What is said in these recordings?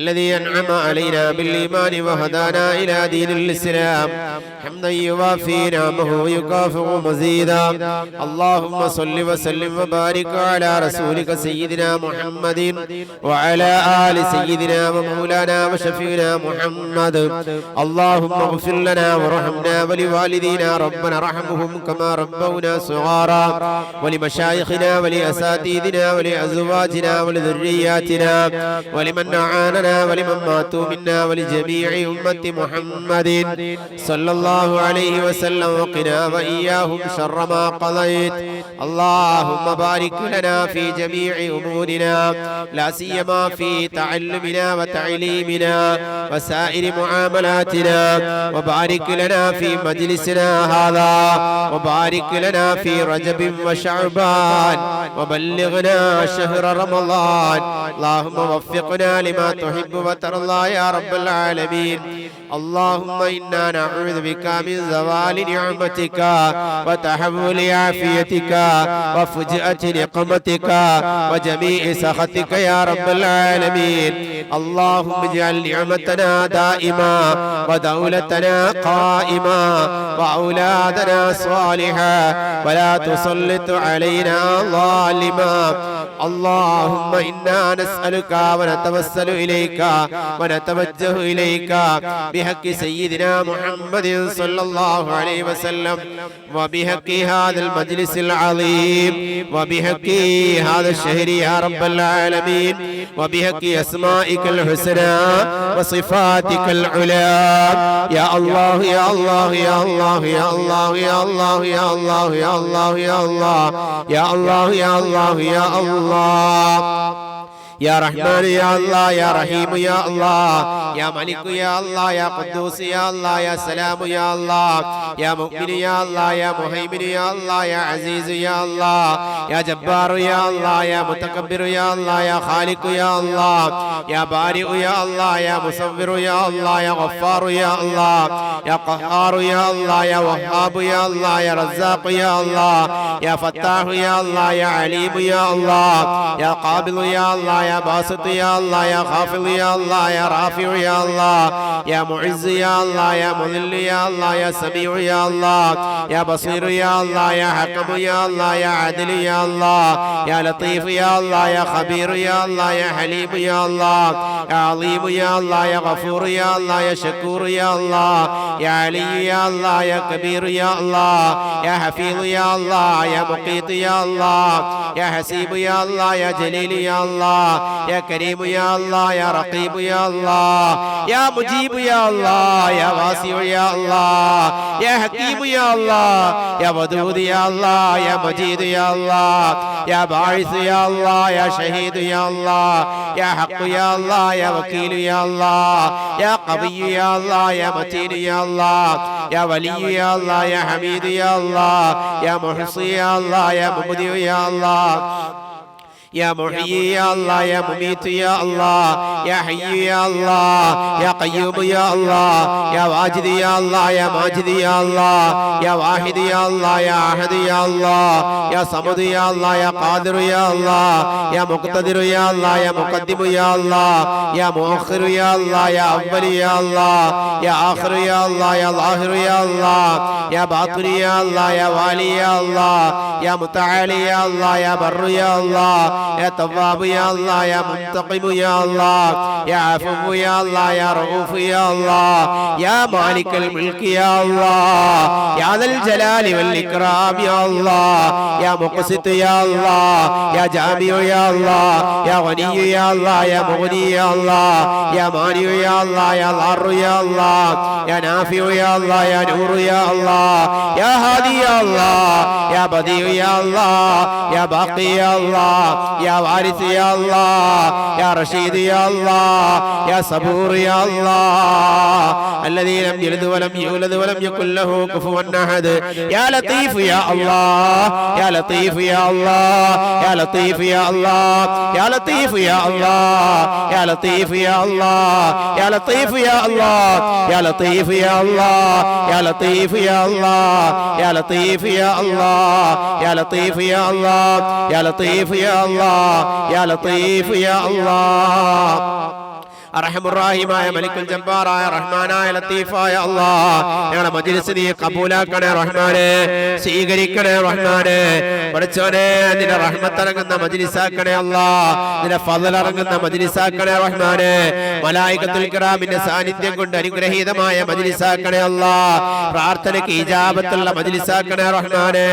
الذي أنعم علينا بالإيمان وهدانا إلى دين الإسلام. حمدا يوافي نعمه ويكافئ مزيدا. اللهم صل وسلم وبارك على رسولك سيدنا محمد وعلى آل سيدنا ومولانا وشفينا محمد. اللهم اغفر لنا وارحمنا ولوالدينا ربنا ارحمهم كما ربونا صغارا. ولمشايخنا ولأساتذتنا ولأزواجنا ولذرياتنا. ولمن أعاننا ولمن ماتوا منا ولجميع أمة محمد صلى الله عليه وسلم وقنا وإياهم شر ما قضيت اللهم بارك لنا في جميع أمورنا لا سيما في تعلمنا وتعليمنا وسائر معاملاتنا وبارك لنا في مجلسنا هذا وبارك لنا في رجب وشعبان وبلغنا شهر رمضان اللهم وفقنا لما تحب وترضى يا رب العالمين. اللهم إنا نعوذ بك من زوال نعمتك وتحول عافيتك وفجأة نقمتك وجميع سخطك يا رب العالمين. اللهم اجعل نعمتنا دائما ودولتنا قائما وأولادنا صالحا ولا تسلط علينا ظالما. اللهم إنا نسألك ونتوسل إليك ونتوجه إليك بحق سيدنا محمد صلى الله عليه وسلم وبحق هذا المجلس العظيم وبحق هذا الشهر يا رب العالمين وبحق أسمائك الحسنى وصفاتك العلى يا الله يا الله يا الله يا الله يا الله يا الله يا الله يا الله يا الله يا الله يا الله يا رحمن يا الله يا رحيم يا الله. يا ملك يا الله يا قدوس يا الله يا سلام يا الله. يا مؤمن يا الله يا مهيمن يا الله يا عزيز يا الله. يا جبار يا الله يا متكبر يا الله يا خالق يا الله. يا بارئ يا الله يا مصور يا الله يا غفار يا الله. يا قهار يا الله يا وهاب يا الله يا رزاق يا الله يا فتاح يا الله يا عليم يا الله يا قابل يا الله يا باسط يا الله يا خافض يا الله يا رافع يا الله يا معز يا الله يا مذل يا الله يا سميع يا الله يا بصير يا الله يا حكم يا الله يا عدل يا الله يا لطيف يا الله يا خبير يا الله يا حليم يا الله يا عظيم يا الله يا غفور يا الله يا شكور يا الله يا علي يا الله يا كبير يا الله يا حفيظ يا الله يا مقيت يا الله يا حسيب يا الله يا جليل يا الله يا كريم يا الله يا رقيب يا الله يا مجيب يا الله يا واسع يا الله يا حكيم يا الله يا ودود يا الله يا مجيد يا الله يا باعث يا الله يا شهيد يا الله يا حق يا الله يا وكيل يا الله يا قوي يا الله يا متين يا الله يا ولي يا الله يا حميد يا الله يا محصي يا الله يا مبدع يا الله يا محيي يا الله يا مميت يا الله يا حي يا الله يا قيوم يا الله يا واجد يا الله يا ماجد يا الله يا واحد يا الله يا احد يا الله يا صمد يا الله يا قادر يا الله يا مقتدر يا الله يا مقدم يا الله يا مؤخر يا الله يا اول يا الله يا اخر يا الله يا ظاهر يا الله يا باطن يا الله يا والي يا الله يا متعالي يا الله يا بر يا الله يا تواب يا الله يا منتقم يا الله يا عفو يا الله يا رؤوف يا الله يا مالك الملك يا الله يا ذا الجلال والإكرام يا الله يا مقسط يا الله يا جامع يا الله يا غني يا الله يا مغني يا الله يا مانع يا الله يا ضار يا الله. يا نافع يا الله يا نور يا الله يا هادي يا الله يا بديع يا الله يا باقي يا الله يا وارث يا الله يا رشيد يا الله يا صبور يا الله الذي لم يلد ولم يولد ولم يكن له كفوا احد يا لطيف يا الله يا لطيف يا الله يا لطيف يا الله يا لطيف يا الله يا لطيف يا الله يا لطيف يا الله يا لطيف ലത്തീഫ് യാ അല്ലാഹ് യാ ലത്തീഫ് യാ അല്ലാഹ് യാ ലത്തീഫ് യാ അല്ലാഹ് യാ ലത്തീഫ് യാ അല്ലാഹ് യാ ലത്തീഫ് യാ അല്ലാ യാ ലത്തീഫ് യാ അല്ലാഹ് അർഹമുറാഹിമായ മലിക്കുൽ ജബ്ബാറായ റഹ്മാനായ ലത്തീഫായ ഞങ്ങളുടെ മജ്ലിസ് നീ കബൂലാക്കണേ റഹ്മാനെ. സ്വീകരിക്കണേ റഹ്മാനെ. പഠിച്ചോനെ നിന്റെ റഹ്മത്ത് ഇറങ്ങുന്ന മജ്ലിസാക്കണേ അല്ലാഹ് നിന്റെ ഫضل ഇറങ്ങുന്ന മജ്ലിസാക്കണേ റഹ്മാനെ. മലായികത്തുൽ കിറാമിന്റെ സാന്നിധ്യം കൊണ്ട് അനുഗ്രഹീതമായ മജ്ലിസാക്കണേ അല്ലാഹ് പ്രാർത്ഥനയ്ക്ക് ഇജാബത്തുള്ള മജ്ലിസാക്കണേ റഹ്മാനെ.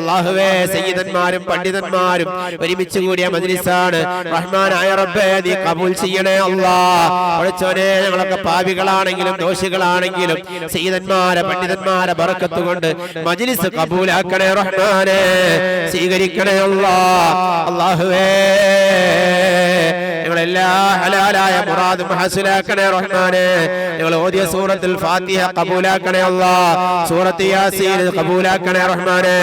അല്ലാഹുവേ സയ്യിദന്മാരും പണ്ഡിതന്മാരും ഒരുമിച്ച് കൂടിയ മജ്ലിസാണ്. റഹ്മാനായ റബ്ബേ നീ കബൂൽ ചെയ്യണേ അല്ലാഹ് പഠിച്ചോനെ ഞങ്ങളൊക്കെ പാവികളാണെങ്കിലും ദോഷികളാണെങ്കിലും സീതന്മാരെ പണ്ഡിതന്മാരെ ബറക്കത്ത് കൊണ്ട് മജ്ലിസ് കബൂലാക്കണേ റഹ്മാനെ സ്വീകരിക്കണേ ഉള്ള അല്ലാഹുവേ ഞങ്ങളെല്ലാ ഹലാലായ മുറാദ് ഹസുലാക്കണേ റഹ്മാനെ. ഞങ്ങൾ ഓതിയ സൂറത്തുൽ ഫാത്തിഹ കബൂലാക്കണേ അല്ലാ. സൂറത്ത് യാസീൻ കബൂലാക്കണേ റഹ്മാനെ.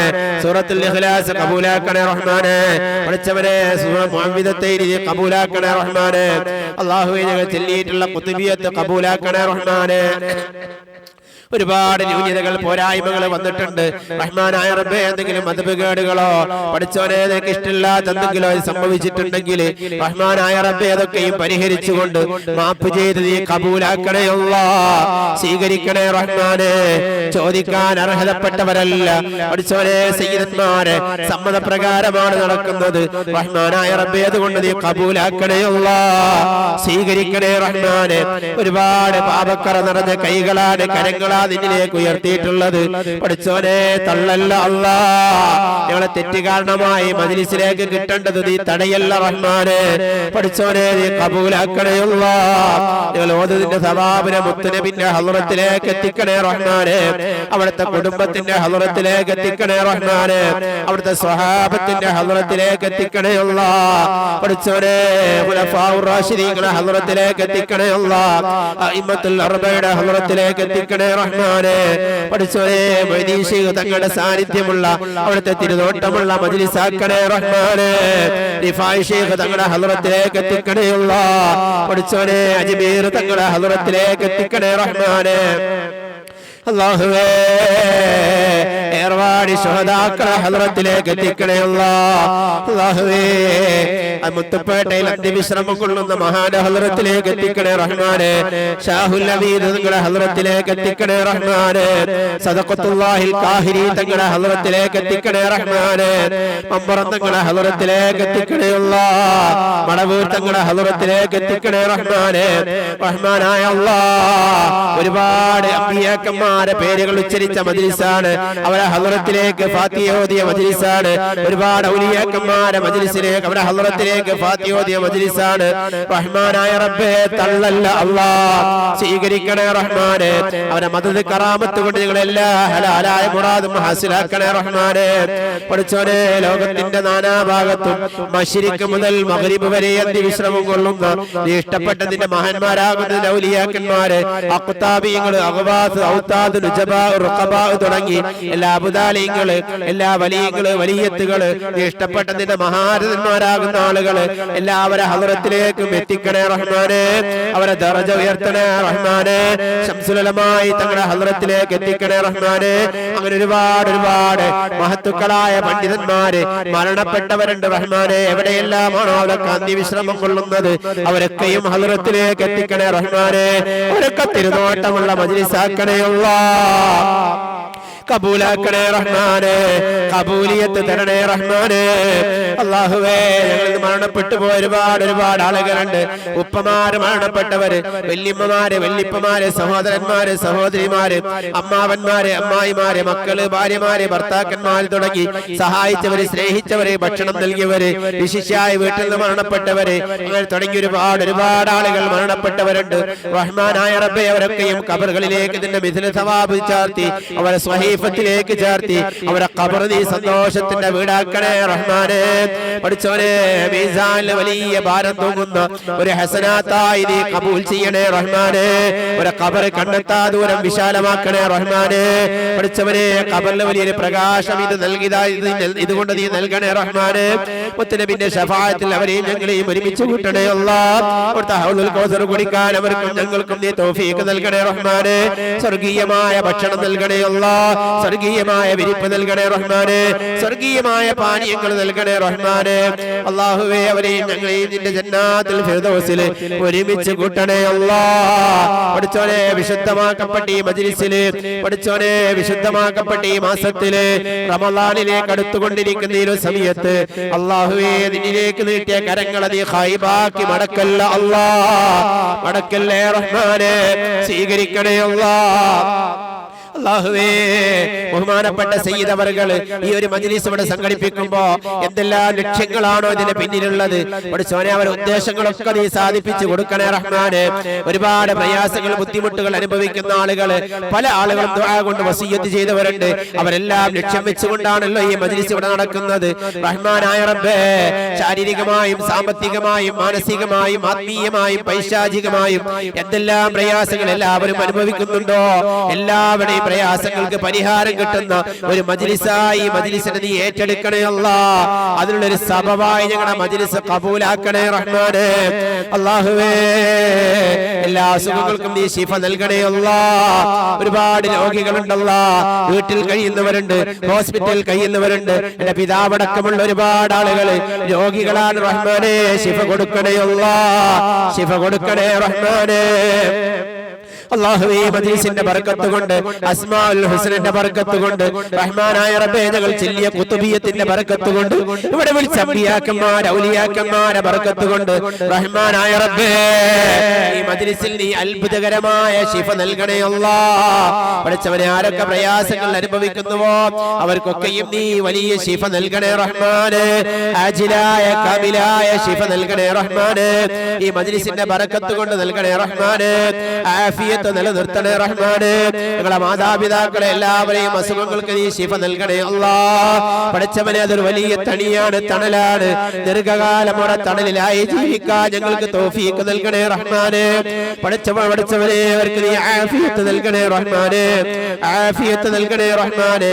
സൂറത്തുൽ ഇഖ്ലാസ് കബൂലാക്കണേ റഹ്മാനെ. പഠിച്ചവരെ സൂറ മുഅവ്വിദത്തെ കബൂലാക്കണേ റഹ്മാനെ. അല്ലാഹുവേ ഞങ്ങൾ ചൊല്ലിയിട്ടുള്ള കുത്തുബിയത്ത് കബൂലാക്കണേ റഹ്മാനെ. ഒരുപാട് ന്യൂനതകൾ പോരായ്മകൾ വന്നിട്ടുണ്ട്. റഹ്മാനായ റബ്ബേ എന്തെങ്കിലും മതപകേടുകളോ പഠിച്ചവനെ നിനക്ക് ഇഷ്ടമില്ലാത്ത അത് സംഭവിച്ചിട്ടുണ്ടെങ്കിൽ റഹ്മാനായ റബ്ബേ അതൊക്കെയും പരിഹരിച്ചുകൊണ്ട് മാപ്പ് ചെയ്ത് നീ കബൂലാക്കണേയുള്ള സ്വീകരിക്കണേ റഹ്മാനെ. ചോദിക്കാൻ അർഹതപ്പെട്ടവരല്ല. പഠിച്ചവനെ സയ്യിദന്മാരെ. സമ്മതപ്രകാരമാണ് നടക്കുന്നത്. റഹ്മാനായ റബ്ബേ അതുകൊണ്ട് നീ കബൂലാക്കണേയുള്ള സ്വീകരിക്കണേ റഹ്മാനെ. ഒരുപാട് പാപക്കറ നിറഞ്ഞ കൈകളാണ് കരങ്ങളാ നിന്നിലേക്ക് ഉയർത്തിയിട്ടുള്ളത്. പഠിച്ചോനെ തള്ളല്ല അല്ല ഞങ്ങളെ തെറ്റ് കാരണമായി മജിലിസിലേക്ക് കിട്ടേണ്ടത് നീ തടയല്ല റഹ്മാനെ. പഠിച്ചോനെ നീ കബൂലാക്കണയുള്ള ഞങ്ങൾ ഓതുതിന്റെ സവാബിനെ മുത്തുനബിന്റെ ഹലുറത്തിലേക്ക് എത്തിക്കണേ റഹ്മാനെ. അവിടുത്തെ കുടുംബത്തിന്റെ ഹലുറത്തിലേക്ക് എത്തിക്കണേ റഹ്മാനെ. അവിടുത്തെ സ്വഹാബത്തിന്റെ ഹലുറത്തിലേക്ക് എത്തിക്കണേയുള്ള പഠിച്ചോനെ ഹലുറത്തിലേക്ക് എത്തിക്കണേ അല്ലാ അയിമത്തുൽ അർബയുടെ ഹലുറത്തിലേക്ക് എത്തിക്കണേ റഹ്മാനെ പഠിച്ചോനെ മൈദീശി തങ്ങളുടെ സാന്നിധ്യമുള്ള അവിടുത്തെ തിരുനോട്ടമുള്ള മജിലിസാക്കണേ റഹ്മാനെ റിഫായ് ഷേഖ് തങ്ങളുടെ ഹലുറത്തിലേക്ക് എത്തിക്കണേയുള്ള പഠിച്ചോനെ അജ്മീർ തങ്ങളുടെ ഹലുറത്തിലേക്ക് എത്തിക്കണേ റഹ്മാനെ. അള്ളാഹുവേ ഏർവാടി ശുഹദാക്കളെ ഹലറത്തിലേക്ക് എത്തിക്കണേയുള്ള അള്ളാഹുവേ മുത്തുപ്പേട്ടയിൽ അന്ത്യവിശ്രമം കൊള്ളുന്ന മഹാന്റെ ഹലറത്തിലേക്ക് എത്തിക്കണേ റഹ്മാനെ. ഷാഹുൽ അമീദ് നിങ്ങളുടെ ഹലറത്തിലേക്ക് എത്തിക്കണേ റഹ്മാനെ. സദഖത്തുല്ലാഹിൽ കാഹിരി തങ്ങളുടെ ഹലറത്തിലേക്ക് എത്തിക്കണേ റഹ്മാനെ. മമ്പറം തങ്ങളുടെ ഹലറത്തിലേക്ക് എത്തിക്കണേ അല്ലാ മടവൂർ തങ്ങളുടെ ഹലറത്തിലേക്ക് എത്തിക്കണേ റഹ്മാനെ. റഹ്മാനായ അല്ലാ ഒരുപാട് അമ്പിയാക്കന്മാരെ പേരുകൾ ഉച്ചരിച്ച മജ്ലിസാണ്. അവരെ ഹലറത്തിലേക്ക് ഫാത്തിഹ ഓതിയ മജ്ലിസാണ്. ഒരുപാട് ഔലിയാക്കന്മാരെ മജ്ലിസിലേക്ക് അവരെ ഹലറത്തിലേക്ക് ഫാത്തിഹ ഫാത്തിയോദിയ മജ്ലിസാണ്. റഹ്മാനായ റബ്ബേ തള്ളല്ല അള്ളാ. സ്വീകരിക്കണേ റഹ്മാനെ. അവനെ മദത് കറാമത്ത് കൊണ്ട് ഞങ്ങൾ എല്ലാ ഹലാലായ മുറാദും ഹാസിലാക്കണേ റഹ്മാനെ. പഠിച്ചോനെ ലോകത്തിന്റെ നാനാഭാഗത്തും മഷിരിക്ക് മുതൽ മഗ്രിബ് വരെ അന്ത്യവിശ്രമം കൊള്ളുന്ന? നീ ഇഷ്ടപ്പെട്ട നിന്റെ മഹാന്മാരാകുന്ന ഔലിയാക്കന്മാരെ അക്കുത്താബിയങ്ങൾ അഹ്വാസ് ഔത്താദ് നുജബാ റുഖബാ തുടങ്ങി എല്ലാ അബുദാലിയങ്ങൾ എല്ലാ വലിയങ്ങൾ വലിയത്തുകൾ നീ ഇഷ്ടപ്പെട്ട നിന്റെ മഹാരഥന്മാരാകുന്ന ആളുകൾ എല്ലാവരും ഹദറത്തിലേക്കും എത്തിക്കണേ റഹ്മാനെ. അവരെ ദർജ ഉയർത്തണേ റഹ്മാനെ. ശംസുലമായി തങ്ങളുടെ ഹദറത്തിലേക്ക് എത്തിക്കണേ റഹ്മാനെ. അങ്ങനെ ഒരുപാട് ഒരുപാട് മഹത്തുക്കളായ പണ്ഡിതന്മാര് മരണപ്പെട്ടവരുണ്ട് റഹ്മാനെ. എവിടെയെല്ലാമാണോ അവരൊക്കെ അന്തിവിശ്രമം കൊള്ളുന്നത്? അവരൊക്കെയും ഹദറത്തിലേക്ക് എത്തിക്കണേ റഹ്മാനെ. അവരൊക്കെ തിരുനോട്ടമുള്ള മജിലിസാക്കണേയുള്ള കബൂലാക്കണേ റഹ്മാനെ. കബൂലിയത്ത് തരണേ റഹ്മാനെ. അള്ളാഹുവേ ഞങ്ങൾ മരണപ്പെട്ടു പോയ ഒരുപാട് ഒരുപാട് ആളുകളുണ്ട്. ഉപ്പമാര് മരണപ്പെട്ടവര് വല്യമ്മമാര് വല്യപ്പമാര് സഹോദരന്മാര് സഹോദരിമാര് അമ്മാവന്മാര് അമ്മായിമാര് മക്കൾ ഭാര്യമാര് ഭർത്താക്കന്മാര് തുടങ്ങി സഹായിച്ചവര് സ്നേഹിച്ചവര് ഭക്ഷണം നൽകിയവര് വിശിഷ്യായി വീട്ടിൽ നിന്ന് മരണപ്പെട്ടവര് അങ്ങനെ തുടങ്ങി ഒരുപാട് ഒരുപാട് ആളുകൾ മരണപ്പെട്ടവരുണ്ട്. റഹ്മാനായ റബ്ബെ അവരൊക്കെയും കബറുകളിലേക്ക് ഇതിന്റെ മിഥുന സവാബ് ചാർത്തി അവരെ സ്വഹീ സ്വഹീഫത്തിലേക്ക് ചേർത്തി. അവരെ ഖബർ നീ സന്തോഷത്തിന്റെ വീടാക്കണേ റഹ്മാനെ. പഠിച്ചവനെ മീസാനിൽ വലിയ ഭാരം തൂങ്ങുന്ന ഒരു ഹസനാത്തായി നീ കബൂൽ ചെയ്യണേ റഹ്മാനെ. ഒരു ഖബർ കണ്ടെത്താ ദൂരം വിശാലമാക്കണേ റഹ്മാനെ. പഠിച്ചവനെ ഖബറിൽ വലിയൊരു പ്രകാശം ഇത് നൽകിയതായി ഇതുകൊണ്ട് നീ നൽകണേ റഹ്മാനെ. മുത്തനബിന്റെ ഷഫായത്തിൽ അവരെയും ഞങ്ങളെയും ഒരുമിച്ച് കൂട്ടണേ അല്ലാ. അവിടുത്തെ ഹൗലുൽ കൗസർ കുടിക്കാൻ അവർക്കും ഞങ്ങൾക്കും നീ തൗഫീഖ് നൽകണേ റഹ്മാനെ. സ്വർഗീയമായ ഭക്ഷണം നൽകണേ അല്ലാ സ്വർഗീയമായ വിരിപ്പ് നൽകണേ റഹ്മാന്. സ്വർഗീയമായ പാനീയങ്ങൾ നൽകണേ റഹ്മാന്. അള്ളാഹുവേ അവരെയും ഞങ്ങളെയും നിന്റെ ജന്നാത്തിൽ ഫിർദൗസിൽ ഒരുമിച്ച് കൂട്ടണേ അല്ലാ. പഠിച്ചോനെ വിശുദ്ധമാക്കപ്പെട്ട ഈ മജ്ലിസിൽ. പഠിച്ചോനെ വിശുദ്ധമാക്കപ്പെട്ട ഈ മാസത്തിൽ. റമദാനിലേക്ക് അടുത്തുകൊണ്ടിരിക്കുന്ന ഈ ഒരു സമയത്ത് അള്ളാഹുവേ നിന്നിലേക്ക് നീട്ടിയ കരങ്ങൾ നീ ഹൈബാക്കി മടക്കല്ല അല്ലാ. മടക്കല്ലേ റഹ്മാനെ. സ്വീകരിക്കണേ അല്ലാ. അള്ളാഹുവേ ബഹുമാനപ്പെട്ട സയ്യിദ് ഈ ഒരു മജ്ലിസ് ഇവിടെ സംഘടിപ്പിക്കുമ്പോ എന്തെല്ലാം ലക്ഷ്യങ്ങളാണോ ഇതിന് പിന്നിലുള്ളത്? പഠിച്ചോനെ അവരുടെ ഉദ്ദേശങ്ങളൊക്കെ നീ സാധിപ്പിച്ചു കൊടുക്കണേ റഹ്മാന്. ഒരുപാട് പ്രയാസങ്ങൾ ബുദ്ധിമുട്ടുകൾ അനുഭവിക്കുന്ന ആളുകൾ പല ആളുകളും കൊണ്ട് വസീയത്ത് ചെയ്തവരുണ്ട്. അവരെല്ലാം ലക്ഷ്യം വെച്ചുകൊണ്ടാണല്ലോ ഈ മജ്ലിസ് ഇവിടെ നടക്കുന്നത്. റഹ്മാനായ റബ്ബേ ശാരീരികമായും സാമ്പത്തികമായും മാനസികമായും ആത്മീയമായും പൈശാചികമായും എന്തെല്ലാം പ്രയാസങ്ങൾ എല്ലാവരും അനുഭവിക്കുന്നുണ്ടോ? എല്ലാവരുടെയും പ്രയാസങ്ങൾക്ക് പരിഹാരം കിട്ടുന്ന ഒരു മജിലിസായി മജിലിസിനെ നീ ഏറ്റെടുക്കണേ അല്ല. അതിനുള്ളൊരു സഭവായി ഞങ്ങളുടെ മജിലിസ് കബൂലാക്കണേ റഹ്മാന്. അള്ളാഹുവേ എല്ലാ അസുഖങ്ങൾക്കും നീ ശിഫ നൽകണേ അല്ല. ഒരുപാട് രോഗികളുണ്ടല്ല. വീട്ടിൽ കഴിയുന്നവരുണ്ട് ഹോസ്പിറ്റലിൽ കഴിയുന്നവരുണ്ട്. എന്റെ പിതാവടക്കമുള്ള ഒരുപാട് ആളുകൾ രോഗികളാണ് റഹ്മാനെ. ശിഫ കൊടുക്കണേ അല്ല. ശിഫ കൊടുക്കണേ റഹ്മാനെ. അള്ളാഹുവേ ബർക്കത്ത് കൊണ്ട് അസ്മാഉൽ ഹുസ്നന്റെ ബർക്കത്ത് കൊണ്ട് റഹ്മാനായ റബ്ബേ ഞങ്ങൾ ചൊല്ലിയ കുത്തുബിയത്തിന്റെ ബർക്കത്ത് കൊണ്ട് ഇവിടെ വിളിച്ച അമ്പിയാക്കന്മാർ ഔലിയാക്കന്മാരെ ബർക്കത്ത് കൊണ്ട് റഹ്മാനായ റബ്ബേ ഈ മജ്ലിസിൽ നീ അത്ഭുതകരമായ ശിഫ നൽകണേ അല്ലാ. പഠിച്ചവനെ ആരൊക്കെ പ്രയാസങ്ങൾ അനുഭവിക്കുന്നുവോ? അവർക്കൊക്കെയും നീ വലിയ ശിഫ നൽകണേ റഹ്മാന്. അജിലായ കമിലായ ശിഫ നൽകണേ റഹ്മാന്. ഈ മജ്ലിസിന്റെ ബർക്കത്ത് കൊണ്ട് നൽകണേ റഹ്മാന്. ആഫിയത്ത് നിലനിർത്തണേ റഹ്മാനെ. ഞങ്ങളെ മാതാപിതാക്കളെ എല്ലാവരെയും അസുഖങ്ങൾക്ക് നീ ശിഫ നൽകണേ അല്ലാ. പഠിച്ചവനെ അതൊരു വലിയ തണിയാണ് തണലാണ്. ദീർഘകാലം അവിടെ തണലിലായി ജീവിക്കാൻ ഞങ്ങൾക്ക് തോഫീക്ക് നൽകണേ റഹ്മാനെ. പഠിച്ചവൻ പഠിച്ചവനെ അവർക്ക് നീ ആഫിയത്ത് നൽകണേ റഹ്മാനെ. ആഫിയത്ത് നൽകണേ റഹ്മാനെ.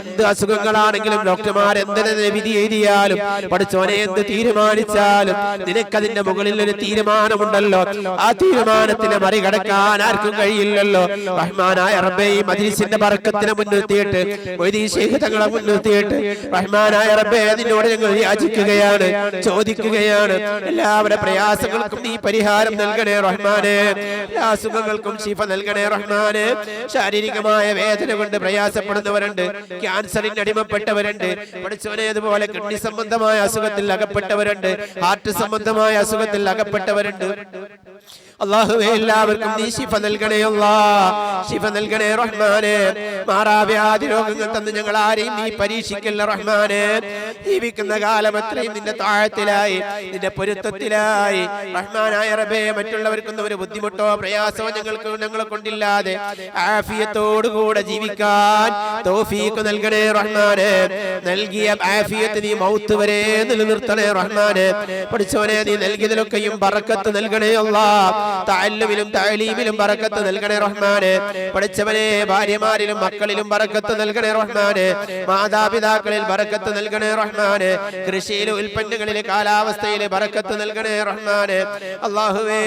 എന്ത് അസുഖങ്ങളാണെങ്കിലും ഡോക്ടർമാർ എന്തിനെ വിധി എഴുതിയാലും പഠിച്ചവനെ എന്ത് തീരുമാനിച്ചാലും നിനക്കതിന്റെ മുകളിൽ ഒരു തീരുമാനമുണ്ടല്ലോ. ആ തീരുമാനത്തിനെ മറികടക്കാൻ ആർക്കും കഴിയില്ലല്ലോ. റഹ്മാനായ റബ്ബേ ഈ മജ്ലിസിന്റെ ബർക്കത്തിനെ മുൻനിർത്തിയിട്ട് മൊയ്തീൻ ശൈഖ് തങ്ങളെ മുൻനിർത്തിയിട്ട് റഹ്മാനായ റബ്ബേ നിന്നോട് ഞങ്ങൾ യാചിക്കുകയാണ് ചോദിക്കുകയാണ്. എല്ലാവരുടെ പ്രയാസങ്ങൾക്കും നീ പരിഹാരം നൽകണേ റഹ്മാനെ. എല്ലാ അസുഖങ്ങൾക്കും ശിഫ നൽകണേ റഹ്മാനെ. ശാരീരികമായ വേദന കൊണ്ട് പ്രയാസപ്പെടുന്നവരുണ്ട് ക്യാൻസറിന് അടിമപ്പെട്ടവരുണ്ട് പഠിച്ചവനെ അതുപോലെ കിഡ്നി സംബന്ധമായ അസുഖത്തിൽ അകപ്പെട്ടവരുണ്ട് ഹാർട്ട് സംബന്ധമായ അസുഖത്തിൽ അകപ്പെട്ടവരുണ്ട്. അള്ളാഹുവേ എല്ലാവർക്കും നീ ശിഫ നൽകണേ ശിഫ നൽകണേ റഹ്മാനെ. മാറാവ്യാധി രോഗങ്ങൾ തന്ന് ഞങ്ങൾ ആരെയും നീ പരീക്ഷിക്കല്ല റഹ്മാനെ. ജീവിക്കുന്ന കാലം അത്രയും നിന്റെ താഴത്തിലായി നിന്റെ പൊരുത്തത്തിലായി. റഹ്മാനായ റബേ മറ്റുള്ളവർക്കൊന്നും ഒരു ബുദ്ധിമുട്ടോ പ്രയാസമോ ഞങ്ങൾക്ക് ഞങ്ങളെ കൊണ്ടില്ലാതെ ആഫിയത്തോടുകൂടെ ജീവിക്കാൻ തോഫീക്ക് നൽകണേ റഹ്മാനെ. നൽകിയ ആഫിയത്ത് നീ മൗത്ത് വരെ നിലനിർത്തണേ റഹ്മാനെ. പഠിച്ചവനെ നീ നൽകിയതിലൊക്കെയും പറക്കത്ത് നൽകണേ അല്ലാ. താല്ലുമിലും താലീമിലും പറക്കത്ത് നൽകണേ റഹ്മാന്. പഠിച്ചവനെ ഭാര്യമാരിലും മക്കളിലും പറക്കത്ത് നൽകണേ റഹ്മാന്. മാതാപിതാക്കളിൽ പറക്കത്ത് നൽകണേ റഹ്മാന്. കൃഷിയിലെ ഉൽപ്പന്നങ്ങളിലെ കാലാവസ്ഥയിലെ പറക്കത്ത് നൽകണേ റഹ്മാന്. അള്ളാഹുവേ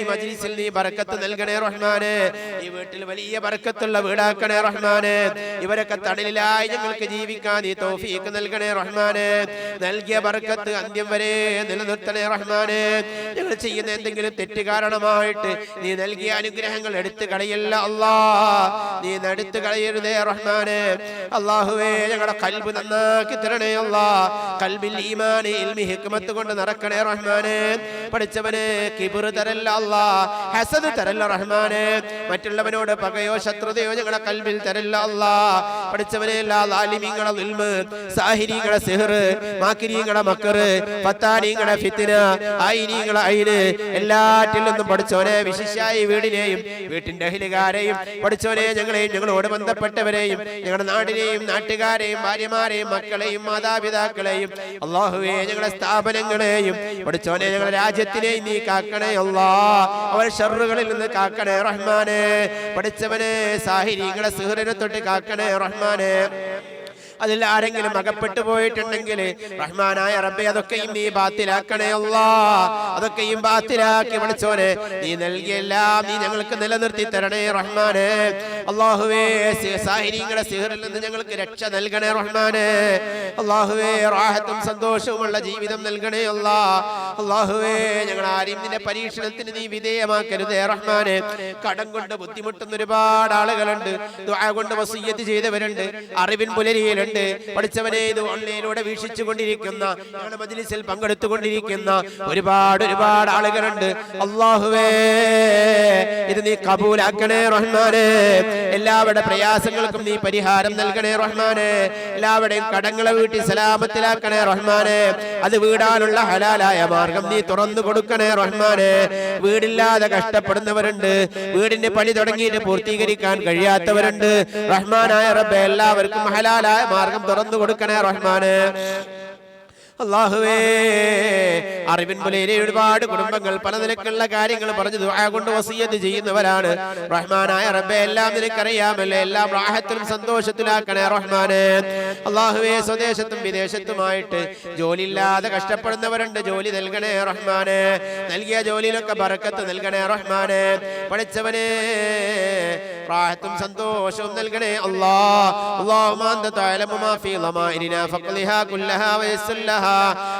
ഈ മജ്ലിസിൽ നീ പറക്കത്ത് നൽകണേ റഹ്മാന്. ഈ വീട്ടിൽ വലിയ പറക്കത്തുള്ള വീടാക്കണേ റഹ്മാന്. ഇവരൊക്കെ തണലിലായി ഞങ്ങൾക്ക് ജീവിക്കാൻ നീ തോഫീക്ക് നൽകണേ റഹ്മാന്. നൽകിയ പറക്കത്ത് അന്ത്യം വരെ നിലനിർത്തണേ റഹ്മാന്. ഞങ്ങൾ ചെയ്യുന്ന എന്തെങ്കിലും തെറ്റ് കാരണമായിട്ട് നീ നൽകിയ അനുഗ്രഹങ്ങൾ എടുത്തു കളയല്ല അല്ലാ. നീ എടുത്തു കളയരുതേ റഹ്മാനെ. അള്ളാഹുവേ ഞങ്ങളുടെ കൽബ് നന്നാക്കി തരണേ അല്ലാ. കൽബിൽ ഈമാനെ ഇൽമി ഹിക്മത്ത് കൊണ്ട് നടക്കണേ റഹ്മാനെ. പഠിച്ചവനെ കിബിർ തരല്ല അല്ലാ. ഹസദ് തരല്ല റഹ്മാനെ. മറ്റുള്ളവനോട് പകയോ ശത്രുതയോ ഞങ്ങളുടെ കൽബിൽ തരല്ല അല്ലാ. പഠിച്ചവനെ എല്ലാ ലാലിമിങ്ങളെ ഇൽമ് സാഹിരിങ്ങളെ സിഹർ മാക്കിരിങ്ങളെ മക്കറ് പത്താനിങ്ങളെ ഫിത്തിന ആയിനീങ്ങളെ ഐന് എല്ലാറ്റിലും നിന്നും പഠിച്ചവനെ വിശിഷ്യായി വീടിനെയും വീട്ടിന്റെ അഹിലുകാരെയും പഠിച്ചവനെ ഞങ്ങളെയും ഞങ്ങളോട് ബന്ധപ്പെട്ടവരെയും ഞങ്ങളുടെ നാടിനെയും നാട്ടുകാരെയും ഭാര്യമാരെയും മക്കളെയും മാതാപിതാക്കളെയും അള്ളാഹുവെ ഞങ്ങളുടെ സ്ഥാപനങ്ങളെയും പഠിച്ചവനെ ഞങ്ങളുടെ രാജ്യത്തിനെയും നീ കാക്കണേ അല്ലാ അവൻ ഷറുകളിൽ നിന്ന് കാക്കണേ റഹ്മാനെ. പഠിച്ചവനെ സാഹിര്യങ്ങളെ സുഹൃനെ തൊട്ട് കാക്കണേ റഹ്മാനെ. അതിൽ ആരെങ്കിലും അകപ്പെട്ടു പോയിട്ടുണ്ടെങ്കിൽ റഹ്മാനായ റബ്ബെ അതൊക്കെയും നീ ബാത്തിലാക്കണേ അല്ലാ. അതൊക്കെയും ബാത്തിലാക്കി വിളിച്ചോനെ. നീ നൽകിയെല്ലാം നീ ഞങ്ങൾക്ക് നിലനിർത്തി തരണേ റഹ്മാനെ. അള്ളാഹുവേ സാഹിര്യങ്ങളെ സിഹറിൽ നിന്ന് ഞങ്ങൾക്ക് രക്ഷ നൽകണേ റഹ്മാനെ. അള്ളാഹുവേ റാഹത്തും സന്തോഷവുമുള്ള ജീവിതം നൽകണേ അല്ലാ. അള്ളാഹുവേ ഞങ്ങൾ ആരെയും നിന്റെ പരീക്ഷണത്തിന് നീ വിധേയമാക്കരുതേ റഹ്മാനെ. കടം കൊണ്ട് ബുദ്ധിമുട്ടുന്ന ഒരുപാട് ആളുകളുണ്ട്. കൊണ്ട് വസീയത്ത് ചെയ്തവരുണ്ട്. അറിവിൻ പുലരിയിലുണ്ട്. പഠിച്ചവനെ ഇത് ഓൺലൈനിലൂടെ വീക്ഷിച്ചു കൊണ്ടിരിക്കുന്ന മജ്ലിസിൽ പങ്കെടുത്തുകൊണ്ടിരിക്കുന്ന ഒരുപാട് ഒരുപാട് ആളുകളുണ്ട്. അള്ളാഹുവേ ഇത് നീ കബൂലാക്കണേ റഹ്മാനെ. എല്ലാവരുടെ പ്രയാസങ്ങൾക്കും നീ പരിഹാരം നൽകണേ റഹ്മാനെ. എല്ലാവരുടെയും കടങ്ങളെ വീട്ടി സലാമത്തിലാക്കണേ റഹ്മാനെ. അത് വീടാനുള്ള ഹലാലായ മാർഗം നീ തുറന്നു കൊടുക്കണേ റഹ്മാനെ. വീടില്ലാതെ കഷ്ടപ്പെടുന്നവരുണ്ട്. വീടിന്റെ പണി തുടങ്ങിയിട്ട് പൂർത്തീകരിക്കാൻ കഴിയാത്തവരുണ്ട്. റഹ്മാനായ റബ്ബെ എല്ലാവർക്കും ഹലാലായ മാർഗം തുറന്നു കൊടുക്കണേ റഹ്മാനെ. അള്ളാഹുവേ അറിവിൻ പുലയിലെ ഒരുപാട് കുടുംബങ്ങൾ പല നിലക്കുള്ള കാര്യങ്ങൾ പറഞ്ഞു ദുആ കൊണ്ട് വസീയത് ചെയ്യുന്നവരാണ്. റഹ്മാനായ റബ്ബെ എല്ലാം നിനക്കറിയാമല്ലേ? എല്ലാം റാഹത്തിലും സന്തോഷത്തിലാക്കണേ റഹ്മാനെ. അള്ളാഹുവേ സ്വദേശത്തും വിദേശത്തുമായിട്ട് ജോലിയില്ലാതെ കഷ്ടപ്പെടുന്നവരുണ്ട് ജോലി നൽകണേ റഹ്മാനെ. നൽകിയ ജോലിയിലൊക്കെ ബറക്കത്ത് നൽകണേ റഹ്മാനെ. പഠിച്ചവനെ റാഹത്തും സന്തോഷവും നൽകണേ അള്ളാഹ് അള്ളാഹുമാ തഅലമു മാ ഫീ ഫഖ്ലിഹാ കുല്ലഹാ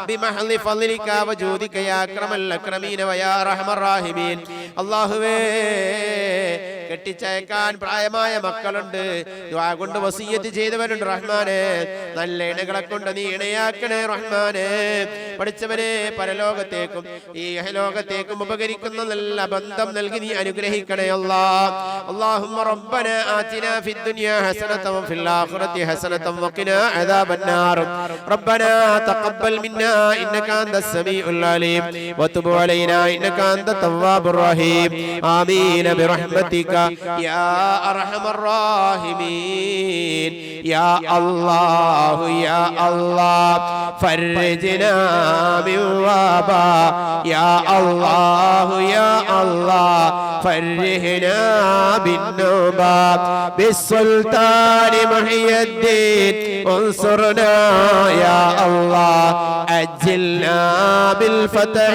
ബിമഹലി ഫലിക്കാവ ജ്യോതികയാക്രമല്ല ക്രമീനവയാ റഹമറാഹിമീൻ അള്ളാഹുവേ കെട്ടിച്ചയക്കാൻ പ്രായമായ മക്കളുണ്ട് ദുആ കൊണ്ട് വസീയത്ത് ചെയ്തവരുണ്ട് റഹ്മാനെ നല്ല ഇണകളെ കൊണ്ട് നീ ഇണയാക്കണേ റഹ്മാനെ പഠിച്ചവനെ പരലോകത്തേക്കും ഈ ലോകത്തേക്കും ഉപകരിക്കുന്ന നല്ല ബന്ധം നൽകി നീ അനുഗ്രഹിക്കണേ അല്ലാ اللهم ربنا آتنا في الدنيا حسنة وفي الآخرة حسنة وقنا عذاب النار ربنا تقبل منا إنك أنت السميع العليم وتب علينا إنك أنت التواب الرحيم آمين برحمتك يا أرحم الراحمين. يا الله يا الله فرجنا من وبا يا الله يا الله فرهنا بالنوبة بالسلطان محي الدين انصرنا يا الله أجلنا بالفتح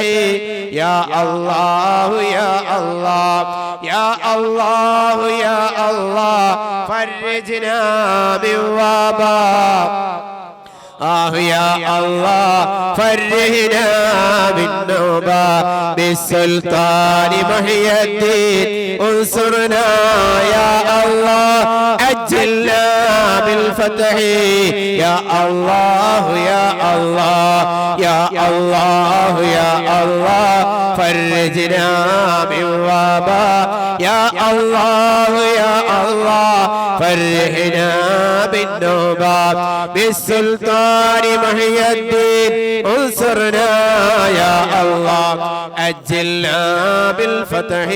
يا الله يا الله يا الله يا الله فرجنا من وباء آه يا الله فرهنا بالنوبة بالسلطان محي الدين. انصرنا يا الله أجلنا بالفتح. يا الله يا الله يا الله يا الله فرجنا من وباء يا الله يا الله فرحنا بالنوبات بالسلطان محي الدين انصرنا يا الله أجلنا بالفتح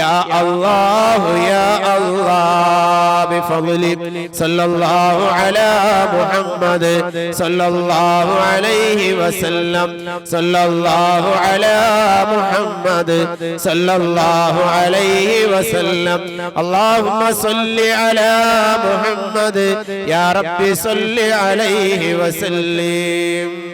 يا الله يا الله بفضلك صلى الله على محمد صلى الله عليه وسلم صلى الله على محمد صلى الله عليه وسلم اللهم صل على محمد يا رب صل عليه وسلم